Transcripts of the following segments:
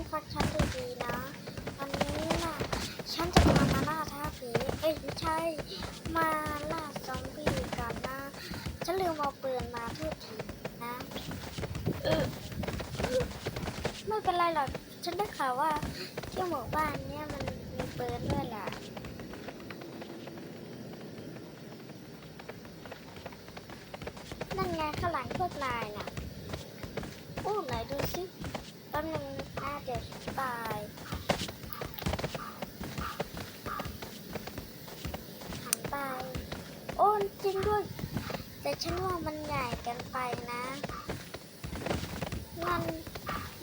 นฟังฉันดีๆนะวันนี้น่ะฉันจะพามาล่าท้าผีเอ้ยไม่ใช่มาล่าซอมบี้กันนะฉันลืมเอาปืนมาโทษทีนะเออไม่เป็นไรหรอกฉันได้ข่าวว่าที่หมู่บ้านเนี้ยมันมีปืนด้วยแหละนั่นไงข้างหลังพวกนายน่ะโอ้ไหนดูสิแป๊บนึงน่าเดี๋ยว ตาย หันไป โอ้จริงด้วย แต่ฉันว่ามันใหญ่เกันไปนะ มันม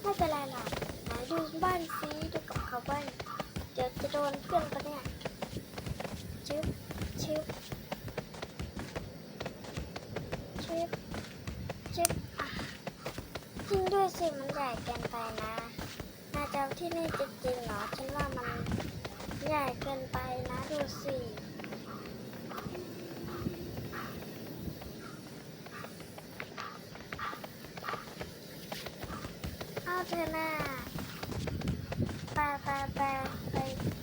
ไม่เป็นไรหรอกไหนดูบ้านซีดูกับเขาบ้างเดี๋ยวจะโดนเพื่อนปะเนี่ย ชึบชึบชึบชึบอะ สิมันใหญ่เกินไปนะนาจะเอาที่นี่จริงๆเหรอ ฉันว่ามันใหญ่เกินไปนะดูสิ เอาเธอหน้าไปไปไปไป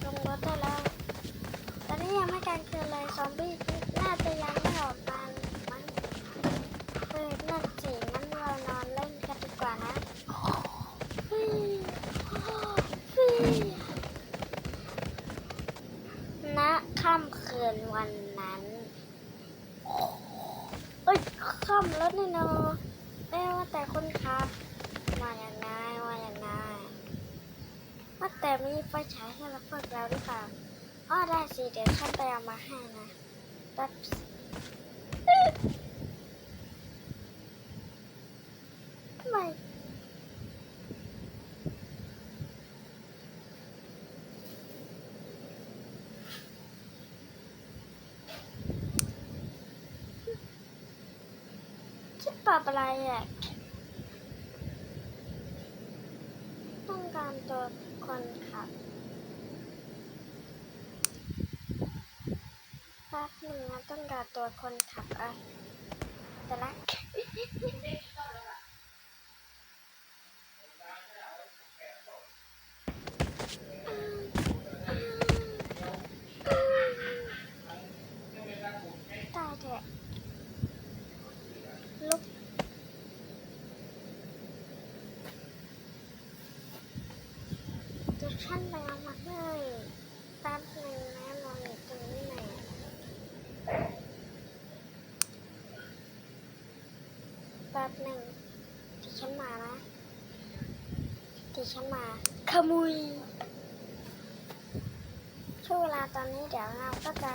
ลงรถได้แล้ว ตอนนี้ยังไม่กลางคืนเลยซอมบี้น่าจะยังไม่ออกมามั้งเออนั่นสิงั้นเรานอนเล่นกันดีกว่านะฟิฟิณค่ำคืนวันนั้น เอ้ยค่ำแล้วนี่เนาะเอ้ยว่าแต่คนขับ มาอย่างไงมาอย่างไงว่าแต่มีไฟฉายให้เราพวกเราหรือเปล่าอ๋อได้สิ เดี๋ยวฉันไปเอามาให้นะแป๊บไม่คิด ปรับอะไรอะต้องการตัวคนขับแป๊บหนึ่งนะต้องการตัวคนขับอะแต่ละตายเถอะลุก เดี๋ยวฉันไปเอามาให้แป๊บหนึ่งนะนอนอยู่ตรงนี้หน่อยแป๊บหนึ่งดี๋ยวฉันมานะดี๋ยวฉันมา ขมุยช่วงเวลาตอนนี้เดี๋ยวเราก็จะ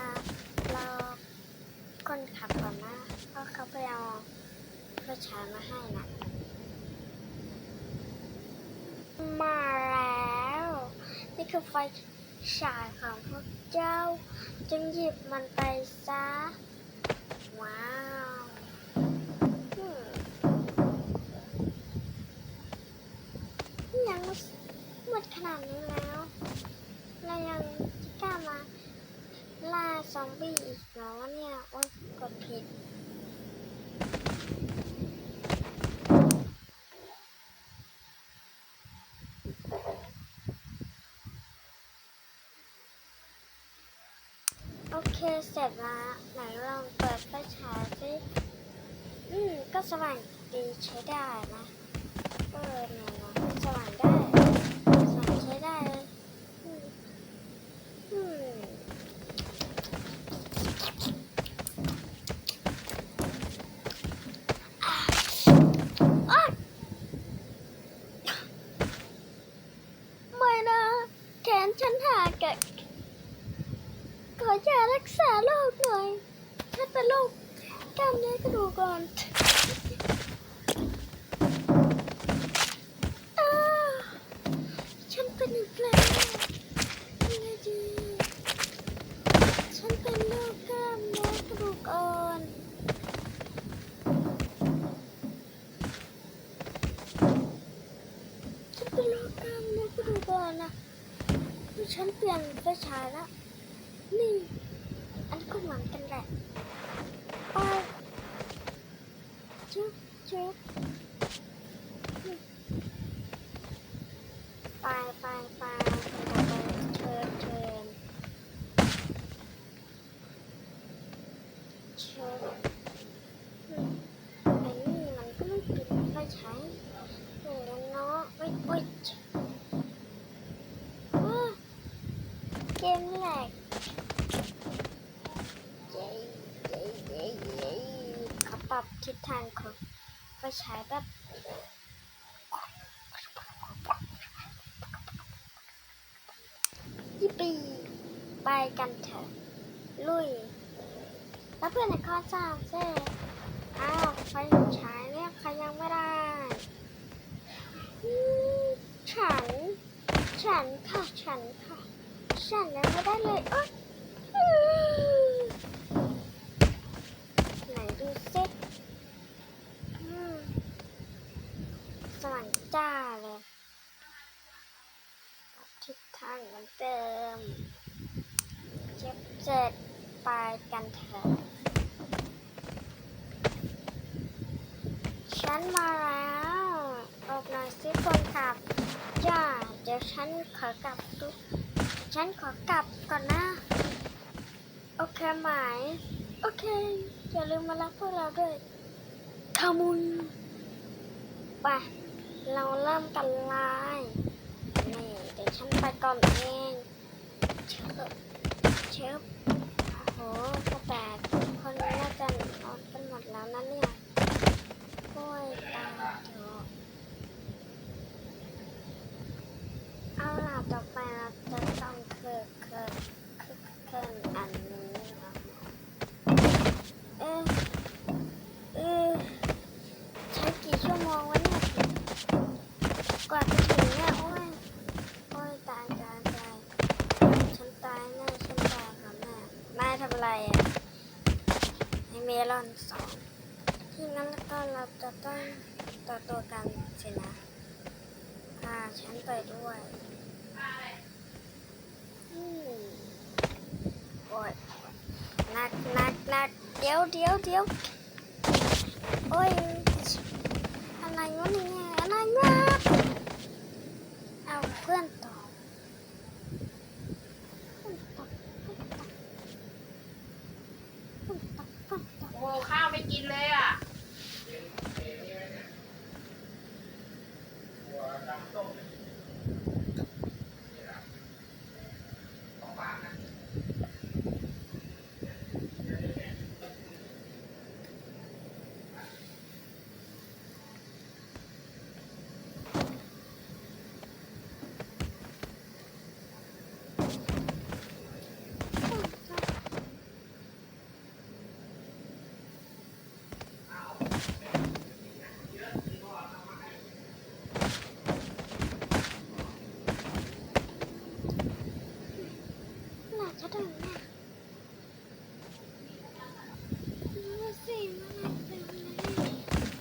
รอคนขับก่อนนะ เพราะเขาไปเอาไฟฉายมาให้นะ มาแล้ว นี่คือไฟฉายของพวกเจ้า จึงหยิบมันไปซะ ว้าว หมดขนาดนี้แล้ว เรายังกล้ามาล่าซอมบี้อีกเหรอเนี่ยโอ๊ยกดผิดโอเคเสร็จแล้วไหนลองเปิดไฟฉายสิอืม ก็สว่างดีใช้ได้นะ เออเนี่ยนะสว่างได้ นฉันหักอะขอยารักษาโรคหน่อยฉันเป็นโรคกล้ามเนื้อกระดูกก่อนอ้าฉันเป็นอีกแล้วยังไงดี ฉันเป็นโรคกล้ามเนื้อกระดูกอ่อนฉันเป็นโรคกล้ามเนื้อกระดูกอ่อนนะฉันเปลี่ยนไปฉายแล้ว นี่ อันก็เหมือนกันแหละไปจุ๊บจุ๊บ กเย้เย้เย้เย้เขาปรับทิศทางของ ไฟฉายแบบยิปปี ไปกันเถอะ ลุย แล้วเพื่อนในข้อสามเซ่อ้าวไฟฉายเนี่ยใครยังไม่ได้ ฉัน ฉันค่ะ ฉันค่ะ ฉันยังไม่ได้เลยอ้ยอืมไหนดูสิอืมสว่างจ้าเลย ทิศทางเหมือนเดิมเจ็บเจ็ดไปกันเถอะฉันมาแล้วออกหน่อยสิคนขับจ้าเดี๋ยว ฉันขอกลับดูฉันขอกลับก่อนนะ โอเคไหม โอเค อย่าลืมมารับพวกเราด้วยขมุนไปเราเริ่มกันเลยนี่เดี๋ยวฉันไปก่อนเองเชิบเชิบโอ้โหกระแตกคนน่าจะนอนกันหมดแล้วนะเนี่ยโอ้ยตายเถอะเอาล่ะ ต่อไปเราจะต้องเคลื่อเคลื่อเคลื่อนเคลื่อนอันนี้นะเอ๊ะเอ๊ะใช้กี่ชั่วโมงวะเนี่ยกว่าจะถึงเนี่ยโอ้ยโอ้ยตายตายตายฉันตายแน่ฉันตายค่ะแม่แม่ทำอะไรอะไอเมลอนสองที่งั้นแล้วก็เราจะต้องต่อตัวกันสินะพาฉันไปด้วย โอ้ยหนักหนักหนักเดี๋ยวเดี๋ยวเดี๋ยวโอ้ยอะไรวะเนี่ยอะไรวะเอาเพื่อนตอเพื่อนต่อเพื่อนต่อเพื่อนต่อเพื่อนต่อ โอ้ข้าวไม่กินเลยอะ เพื่อนต่อน่าจะถึงนะนี่สิมาไหนเต็มเลย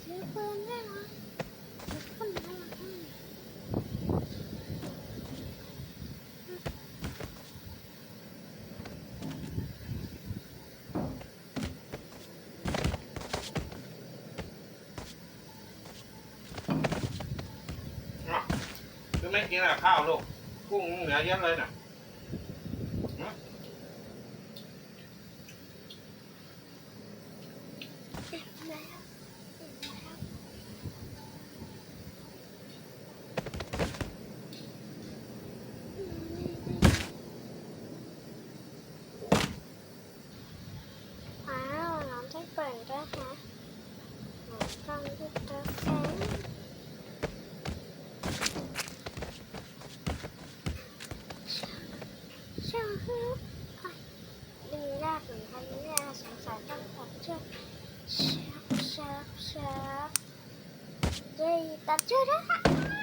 ซื้อปืนได้เหรอซื้อปืนได้เหรอ อะคือไม่ กินอะข้าวลูกกุ้งเหลือเยอะเลยน่ะหึ เต็มแล้วเต็มแล้วอืมนี่นี่ว้าวน้องได้เปิดด้วยฮะหนูต้องยึดตัวแข็งช่างฮึบอะ ดึงยากเหมือนกันนะเนี่ยสงสัยต้องตัดเชือกเชือกเชือกเชือกเย้ตัดเชือกแล้ว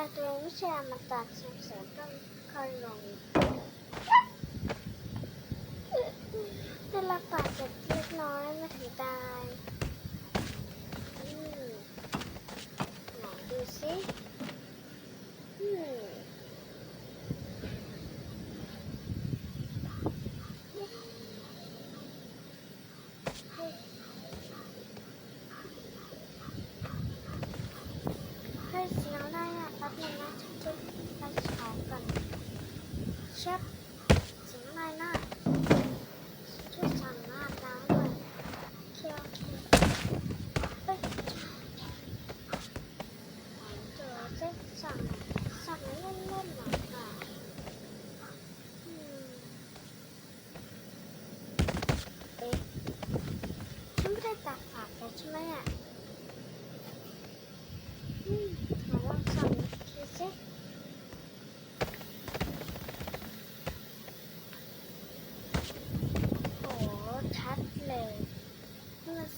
поэтому лучше я мотаться в центр, в บนึงนะทุกๆมันของกันเชฟสิงไม่น่าช่วยสั่งหน้าล้างก่อนเคียวเคียวเฮ้ยเดี๋ยวจะสั่งสั่งเล่นเล่นหน่อยค่ะเอ๊ยฉันไม่ได้ตัดขาด้ใช่ไหมอะ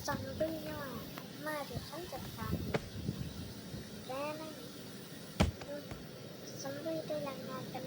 ซอมบี้น้อยมาเดี๋ยวฉันจัดการแกนั่นซอมบี้ได้ยังงานกัน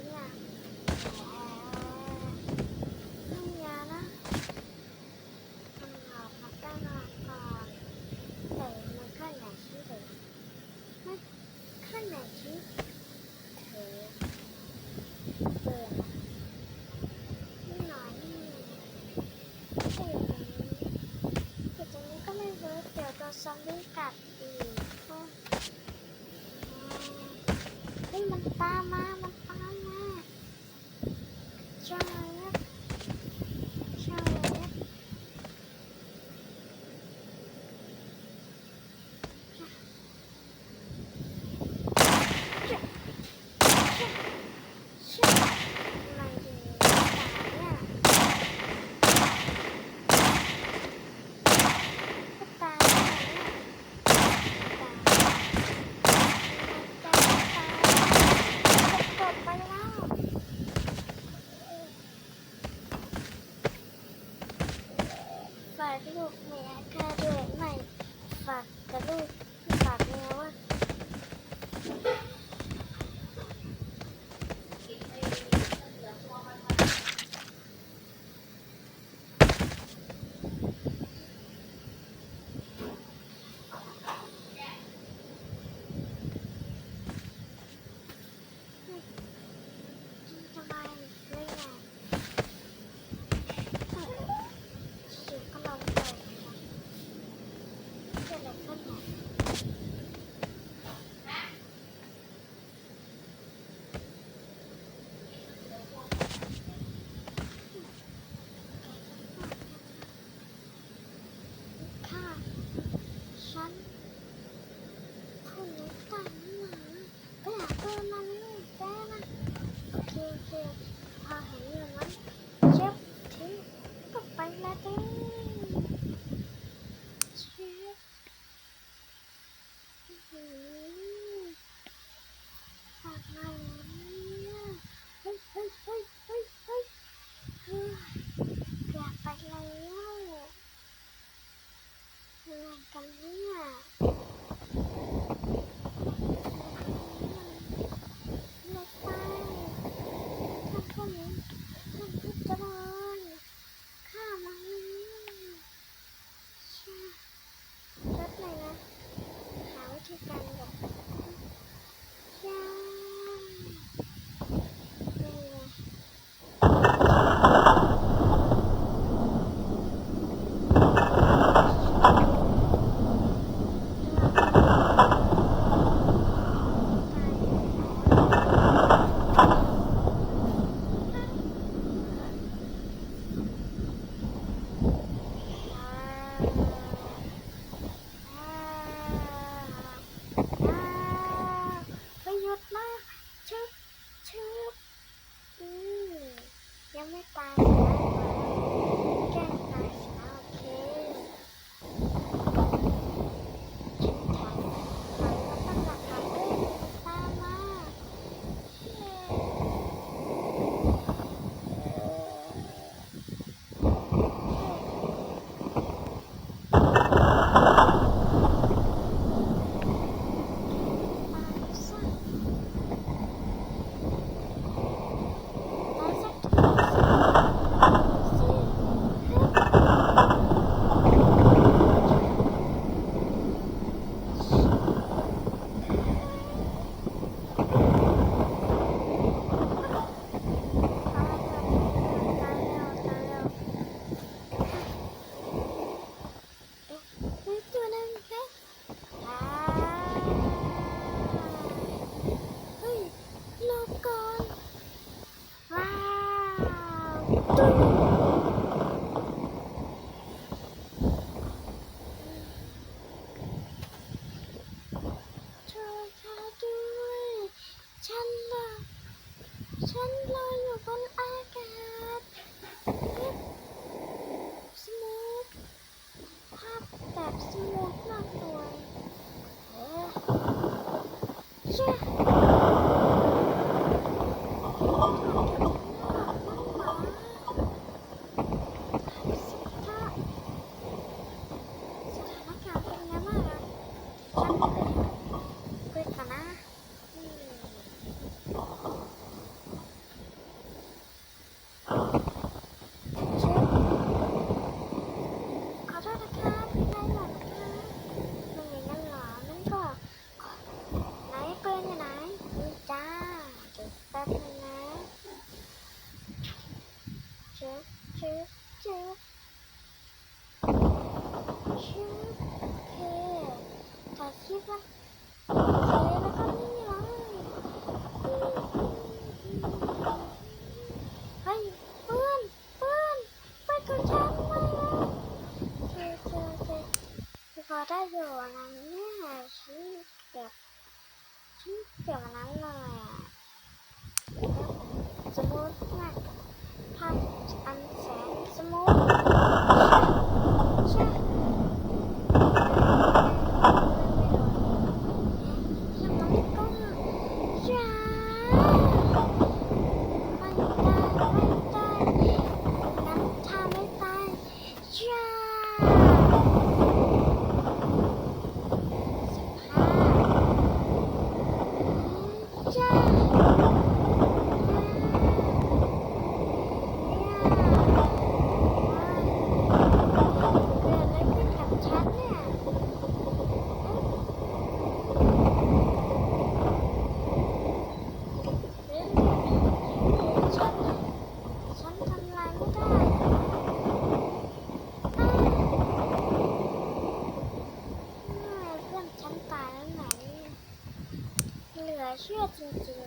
พอได้อยู่นะเนี่ยชิ้นเก็บชิ้นเก็บนั้นเลยอะสมูทมากภาพอันแสนสมูทใช่ Suya atıyor.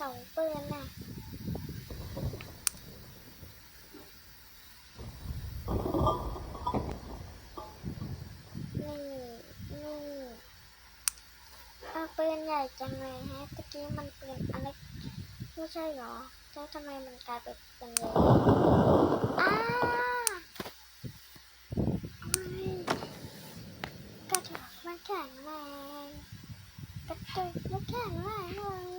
สองปืนน่ะนี่นี่เอาปืนใหญ่จังเลยฮะตะกี้มันเปืนอะไรไม่ใช่เหรอแล้วทำไมมันกลายเป็นเป็นเลยอ้าระดูกมานแข็งแรงกระดูกมานแข็งแรงเลย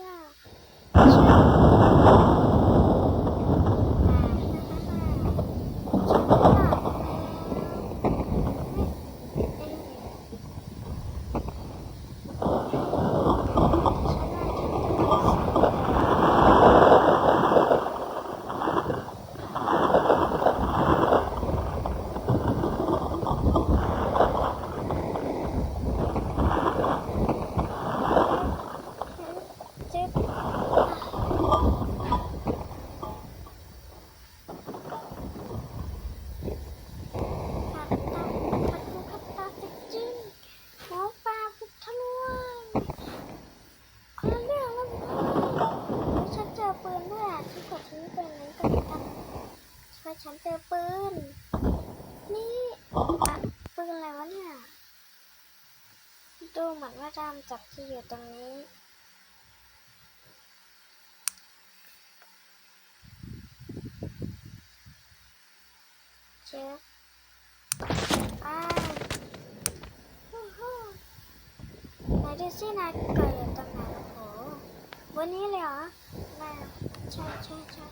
จับที่อยู่ตรงนี้ เช็คอ้าวไหนดูสินายก็อยู่ตรงไหนโอ้โหบนนี้เลยเหรอน่าใช่ใช่ใช่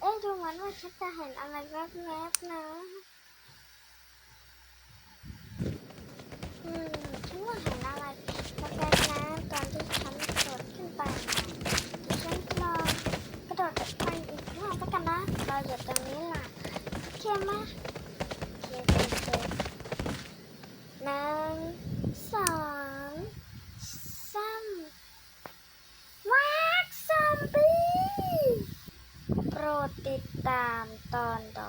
เอ๊ะดูเหมือนว่าฉันจะเห็นอะไรแวบๆนะอือทุกคนเห็，นอะไร。 ๆนะตอนที่ฉันกระโดดขึ้นไปเดี๋ยวฉันลองกระโดดไปอีกรอบแล้วกันนะเราอยู่ตรงนี้ล่ะโอเคไหมโอเคโอเคหนึ่งสองสามวักซอมบี้โปรดติดตามตอนต่อ